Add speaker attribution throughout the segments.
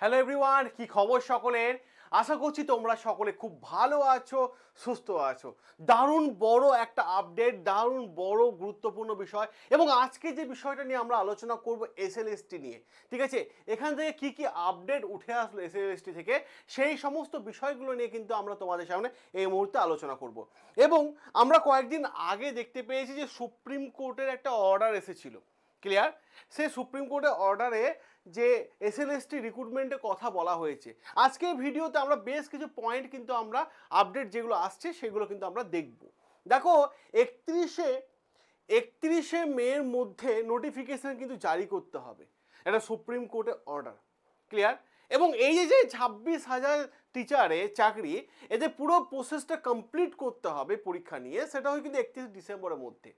Speaker 1: Hello everyone কি খবর সকলের? আশা করছি তোমরা সকলে খুব ভালো আছো, সুস্থ আছো। দারুণ বড় একটা আপডেট দারুণ বড় গুরুত্বপূর্ণ বিষয় এবং আজকে যে বিষয়টা নিয়ে আমরা আলোচনা করব এসএলএসটি নিয়ে, ঠিক আছে? এখান থেকে কি কি আপডেট উঠে আসলো এসএলএসটি থেকে, সেই সমস্ত বিষয়গুলো নিয়ে কিন্তু আমরা তোমাদের সামনে এই মুহূর্তে আলোচনা করব। এবং আমরা কয়েকদিন আগে দেখতে পেয়েছি যে সুপ্রিম কোর্টের একটা অর্ডার এসেছিল। ক্লিয়ার সেই সুপ্রিম কোর্টের অর্ডারে যে এস এসএলএসটি রিক্রুটমেন্টের কথা বলা হয়েছে। আজকে এই ভিডিওতে আমরা বেশ কিছু পয়েন্ট কিন্তু আমরা আপডেট যেগুলো আসছে সেগুলো কিন্তু আমরা দেখব। দেখো, একত্রিশে একত্রিশে মের মধ্যে নোটিফিকেশন কিন্তু জারি করতে হবে। এটা সুপ্রিম কোর্টের অর্ডার ক্লিয়ার এবং এই যে যে ছাব্বিশ হাজার টিচারে চাকরি, এদের পুরো প্রসেসটা কমপ্লিট করতে হবে পরীক্ষা নিয়ে। সেটা হয় কিন্তু একত্রিশ ডিসেম্বরের মধ্যে।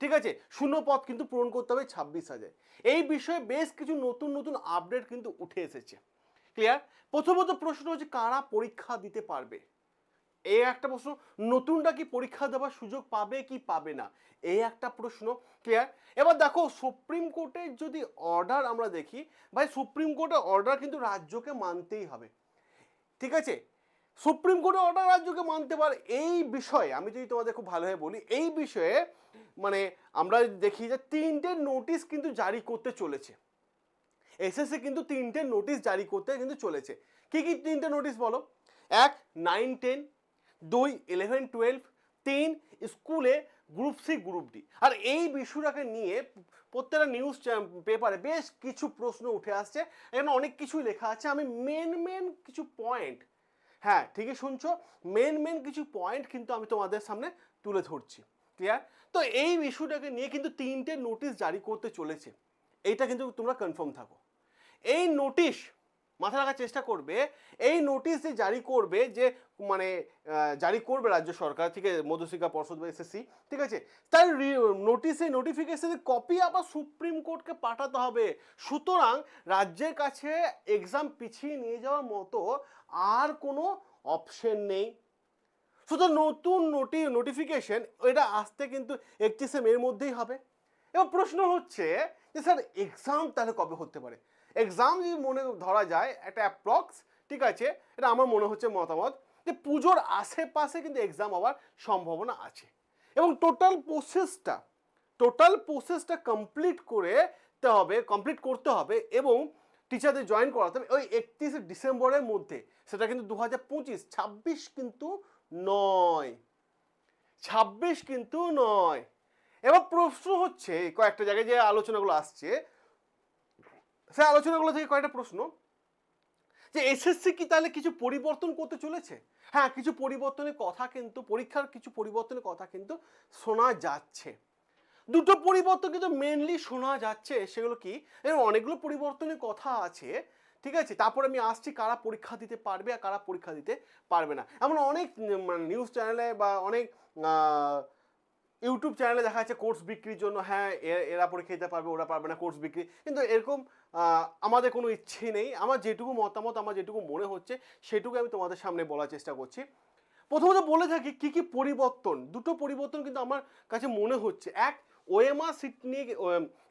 Speaker 1: ঠিক আছে? শূন্য পদ কিন্তু পূরণ করতে হবে ছাব্বিশ হাজার। এই বিষয়ে বেশ কিছু নতুন নতুন আপডেট কিন্তু উঠে এসেছে। ক্লিয়ার প্রথমত প্রশ্ন হচ্ছে, কারা পরীক্ষা দিতে পারবে? এই একটা প্রশ্ন নতুনটা কি পরীক্ষা দেওয়ার সুযোগ পাবে কি পাবে না? এই একটা প্রশ্ন ক্লিয়ার এবার দেখো, সুপ্রিম কোর্টের যদি অর্ডার আমরা দেখি, ভাই, সুপ্রিম কোর্টের অর্ডার কিন্তু রাজ্যকে মানতেই হবে। ঠিক আছে? সুপ্রিম কোর্টের অর্ডার রাজ্যকে মানতে পারে। এই বিষয়ে আমি যদি তোমাদের খুব ভালোভাবে বলি, এই বিষয়ে মানে আমরা দেখি যে তিনটে নোটিশ কিন্তু জারি করতে চলেছে। এসএসসি কিন্তু তিনটে নোটিশ জারি করতে কিন্তু চলেছে। কি কি তিনটে নোটিশ বলো? এক, নাইন, টেন, দুই, ইলেভেন, টুয়েলভ, তিন, স্কুলে গ্রুপ সি, গ্রুপ ডি। আর এই বিষয়টাকে নিয়ে প্রত্যেকটা নিউজ পেপারে বেশ কিছু প্রশ্ন উঠে আসছে। এখানে অনেক কিছুই লেখা আছে। আমি মেন মেন কিছু পয়েন্ট হ্যাঁ ঠিকই শুনছো। মেন মেন কিছু পয়েন্ট কিন্তু আমি তোমাদের সামনে তুলে ধরছি। ক্লিয়ার তো এই ইস্যুটাকে নিয়ে কিন্তু তিনটে নোটিশ জারি করতে চলেছে। এইটা কিন্তু তোমরা কনফার্ম থাকো। এই নোটিশ মাথা রাখার চেষ্টা করবে। এই নোটিশ যে জারি করবে যে মানে জারি করবে রাজ্য সরকার থেকে মধুশিক্ষা পর্ষদ বা এসএসসি ঠিক আছে? তার নোটিশে নোটিফিকেশনের কপি আবার সুপ্রিম কোর্টকে পাঠাতে হবে। সুতরাং রাজ্যের কাছে এক্সাম পিছিয়ে নিয়ে যাওয়ার মতো আর কোনো অপশন নেই। শুধু নতুন নোটি নোটিফিকেশন এটা আসতে কিন্তু একত্রিশে মের মধ্যেই হবে। এবার প্রশ্ন হচ্ছে যে, স্যার এক্সাম তাহলে কবে হতে পারে? এক্সাম যদি মনে ধরা যায়, একটা অ্যাপ্রক্স ঠিক আছে? এটা আমার মনে হচ্ছে মতামত যে পুজোর আশেপাশে কিন্তু এক্সাম হওয়ার সম্ভাবনা আছে। এবং টোটাল প্রসেসটা টোটাল প্রসেসটা কমপ্লিট করে হবে কমপ্লিট করতে হবে এবং টিচারদের জয়েন করাতে হবে ওই একত্রিশে ডিসেম্বরের মধ্যে। সেটা কিন্তু দু হাজার পঁচিশ, ছাব্বিশ কিন্তু নয়। ছাব্বিশ কিন্তু নয়। এবার প্রশ্ন হচ্ছে, কয়েকটা জায়গায় যে আলোচনাগুলো আসছে সে আলোচনাগুলো থেকে কয়েকটা প্রশ্ন। যে এসএসসি কি তাহলে কিছু পরিবর্তন করতে চলেছে? হ্যাঁ কিছু পরিবর্তনের কথা কিন্তু, পরীক্ষার কিছু পরিবর্তনের কথা কিন্তু শোনা যাচ্ছে। দুটো পরিবর্তন কিন্তু মেনলি শোনা যাচ্ছে, সেগুলো কি? এর অনেকগুলো পরিবর্তনের কথা আছে, ঠিক আছে? তারপর আমি আসছি কারা পরীক্ষা দিতে পারবে আর কারা পরীক্ষা দিতে পারবে না। এমন অনেক নিউজ চ্যানেলে বা অনেক ইউটিউব চ্যানেলে দেখা যাচ্ছে কোর্স বিক্রির জন্য হ্যাঁ এরা পরীক্ষা দিতে পারবে, ওরা পারবে না কোর্স বিক্রি। কিন্তু এরকম আমাদের কোনো ইচ্ছে নেই। আমার যেটুকু মতামত, আমার যেটুকু মনে হচ্ছে সেটুকু আমি তোমাদের সামনে বলার চেষ্টা করছি। প্রথমত বলে থাকি, কি কি পরিবর্তন? দুটো পরিবর্তন কিন্তু আমার কাছে মনে হচ্ছে। এক, ওএমআর সিট নিয়ে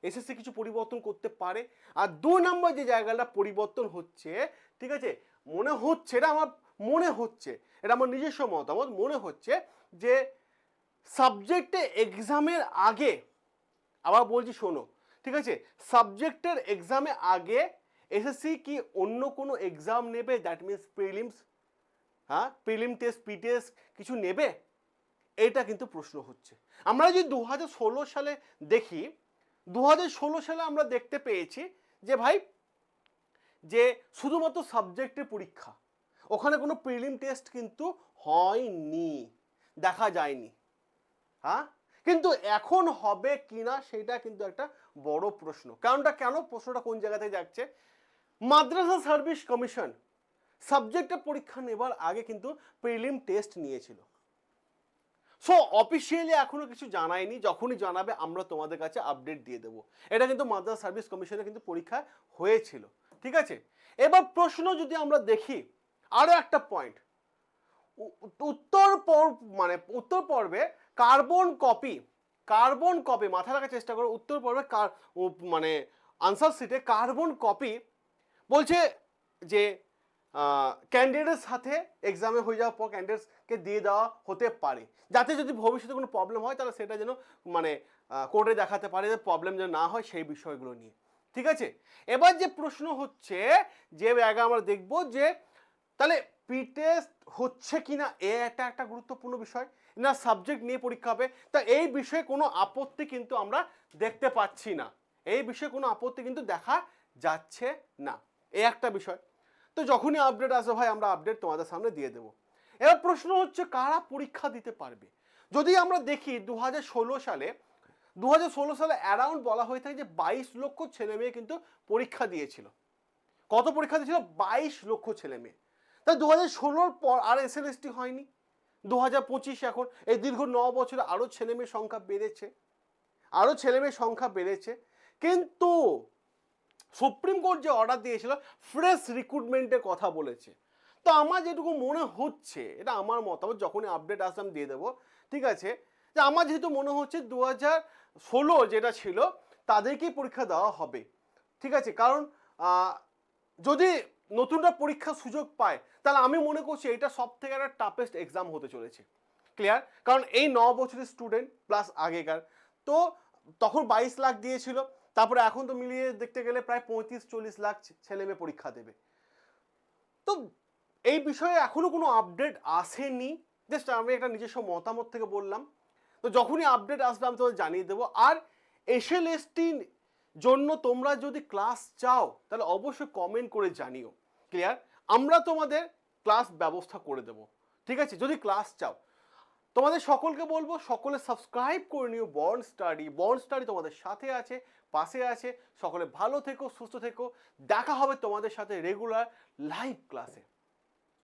Speaker 1: এসএসসি কিছু পরিবর্তন করতে পারে। আর দু নম্বর যে জায়গাটা পরিবর্তন হচ্ছে, ঠিক আছে? মনে হচ্ছে, এটা আমার, মনে হচ্ছে, এটা আমার নিজস্ব মতামত, মনে হচ্ছে যে সাবজেক্টে এক্সামের আগে, আবার বলছি শোনো, ঠিক আছে? সাবজেক্টের এক্সামে আগে এসএসসি কি অন্য কোনো এক্সাম নেবে? দ্যাট মিনস প্রিলিমস হ্যাঁ? প্রিলিম টেস্ট পি টেস্ট কিছু নেবে? এটা কিন্তু প্রশ্ন হচ্ছে। আমরা যদি দু হাজার ষোলো সালে দেখি দু হাজার ষোলো সালে আমরা দেখতে পেয়েছি যে ভাই, যে শুধুমাত্র সাবজেক্টের পরীক্ষা, ওখানে কোনো প্রিলিম টেস্ট কিন্তু হয়নি, দেখা যায়নি। হ্যাঁ? কিন্তু এখন হবে কিনা সেটা কিন্তু একটা বড় প্রশ্ন। কারণটা কেন? প্রশ্নটা কোন জায়গাতে যাচ্ছে? মাদ্রাসা সার্ভিস কমিশন সাবজেক্টের পরীক্ষা নেবার আগে কিন্তু প্রিলিম টেস্ট নিয়েছিল। সো অফিসিয়ালি এখনও কিছু জানায়নি। যখনই জানাবে, আমরা তোমাদের কাছে আপডেট দিয়ে দেবো। এটা কিন্তু মাদ্রাসা সার্ভিস কমিশনে কিন্তু পরীক্ষা হয়েছিল। ঠিক আছে? এবার প্রশ্ন যদি আমরা দেখি আরও একটা পয়েন্ট উত্তর পর্ব মানে উত্তর পর্বে কার্বন কপি কার্বন কপি, মাথায় রাখার চেষ্টা করো, উত্তর পর্বে কার মানে আনসার সিটে কার্বন কপি বলছে যে ক্যান্ডিডেটের সাথে এক্সামে হয়ে যাওয়ার পর ক্যান্ডিডেটসকে দিয়ে দেওয়া হতে পারে। যাতে যদি ভবিষ্যতে কোনো প্রবলেম হয়, তাহলে সেটা যেন মানে কোর্টে দেখাতে পারে যে প্রবলেম যেন না হয় সেই বিষয়গুলো নিয়ে। ঠিক আছে? এবার যে প্রশ্ন হচ্ছে, যে জায়গায় আমরা দেখব যে, তাহলে পি টেস্ট হচ্ছে কি না এ একটা একটা গুরুত্বপূর্ণ বিষয়। না সাবজেক্ট নিয়ে পরীক্ষা হবে। তা এই বিষয়ে কোনো আপত্তি কিন্তু আমরা দেখতে পাচ্ছি না। এই বিষয়ে কোনো আপত্তি কিন্তু দেখা যাচ্ছে না। এ একটা বিষয়। তো যখনই আপডেট আসবে ভাই, আমরা আপডেট তোমাদের সামনে দিয়ে দেবো। এবার প্রশ্ন হচ্ছে, কারা পরীক্ষা দিতে পারবে? যদি আমরা দেখি দু হাজার ষোলো সালে দু হাজার ষোলো সালে অ্যারাউন্ড বলা হয়ে থাকে যে, বাইশ লক্ষ ছেলে মেয়ে কিন্তু পরীক্ষা দিয়েছিল। কত পরীক্ষা দিয়েছিল? বাইশ লক্ষ ছেলে মেয়ে। তা দু হাজার ষোলোর পর আর এস এল এসটি হয়নি। দু হাজার পঁচিশ এখন, এই দীর্ঘ ন বছরে আরও ছেলে মেয়ের সংখ্যা বেড়েছে। আরও ছেলে মেয়ের সংখ্যা বেড়েছে। কিন্তু সুপ্রিম কোর্ট যে অর্ডার দিয়েছিল ফ্রেশ রিক্রুটমেন্টের কথা বলেছে। তো আমার যেটুকু মনে হচ্ছে, এটা আমার মতামত, যখনই আপডেট আসলে আমি দিয়ে দেবো। ঠিক আছে? যে আমার যেহেতু মনে হচ্ছে দু হাজার ষোলো যেটা ছিল, তাদেরকেই পরীক্ষা দেওয়া হবে। ঠিক আছে? কারণ যদি নতুনরা পরীক্ষার সুযোগ পায়, তাহলে আমি মনে করছি এটা সব থেকে একটা টাফেস্ট এক্সাম হতে চলেছে। ক্লিয়ার কারণ এই ন বছরের স্টুডেন্ট প্লাস আগেকার, তো তখন বাইশ লাখ দিয়েছিল, তারপরে এখন তো মিলিয়ে দেখতে গেলে প্রায় পঁয়ত্রিশ চল্লিশ লাখ ছেলে মেয়ে পরীক্ষা দেবে। তো এই বিষয়ে এখনও কোনো আপডেট আসেনি। জাস্ট আমি একটা নিজস্ব মতামত থেকে বললাম। তো যখনই আপডেট আসবে আমি তোমাদের জানিয়ে দেবো। আর এসএল এসটির জন্য তোমরা যদি ক্লাস চাও, তাহলে অবশ্যই কমেন্ট করে জানিও। ক্লিয়ার আমরা তোমাদের ক্লাস ব্যবস্থা করে দেবো। ঠিক আছে? যদি ক্লাস চাও। তোমাদের সকলকে বলব, সকলে সাবস্ক্রাইব করে নিও বর্ন স্টাডি বর্ন স্টাডি তোমাদের সাথে আছে, পাশে আছে। সকলে ভালো থেকো, সুস্থ থেকো। দেখা হবে তোমাদের সাথে রেগুলার লাইভ ক্লাসে